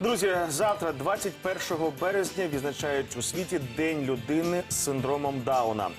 Друзі, завтра, 21 березня, відзначають у світі День людини з синдромом Дауна.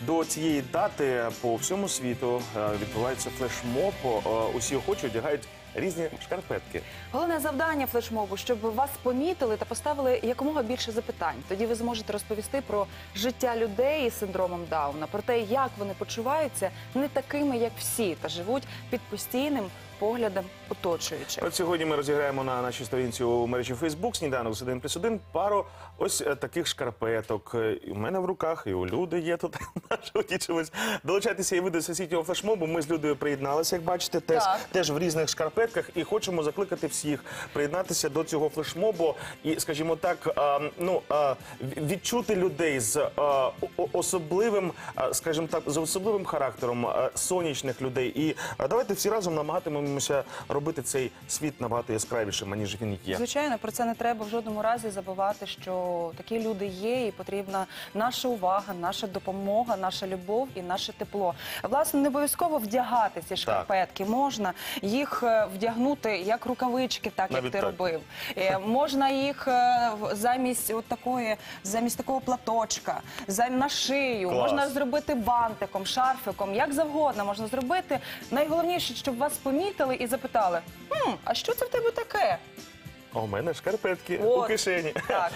До цієї дати по всьому світу е, відбувається флешмоб. Е, Усі охочі одягають різні шкарпетки. Головне завдання флешмобу, щоб вас помітили та поставили якомога більше запитань. Тоді ви зможете розповісти про життя людей із синдромом Дауна, про те, як вони почуваються не такими, як всі, та живуть під постійним поглядом оточуючих. От сьогодні ми розіграємо на нашій сторінці у мережі Фейсбук сніданок з 1 плюс 1 пару ось е, таких шкарпеток. Е, І у мене в руках, і у Люди є тут нашого чомусь. Долучайтеся і ви до всесвітнього флешмобу. Ми з Людою приєдналися, як бачите, теж, Так. теж в різних шкарпетках. І хочемо закликати всіх приєднатися до цього флешмобу і, скажімо так, а, ну а, в- відчути людей з а, о- особливим, а, скажімо так, з особливим характером а, сонячних людей. І а, давайте всі разом намагатимемося робити цей світ набагато яскравішим, аніж він є. Звичайно, про це не треба в жодному разі забувати, що такі люди є, і потрібна наша увага, наша допомога, наша любов і наше тепло. Власне, не обов'язково вдягати ці шкарпетки. Можна їх е, вдягнути як рукавички, так Навіть як ти так. робив. Е, Можна їх е, замість от такої, замість такого платочка, на шию, Клас. можна зробити бантиком, шарфиком, як завгодно можна зробити. Найголовніше, щоб вас помітили і запитали: «Хм, а що це в тебе таке? А у мене шкарпетки у кишені. Так.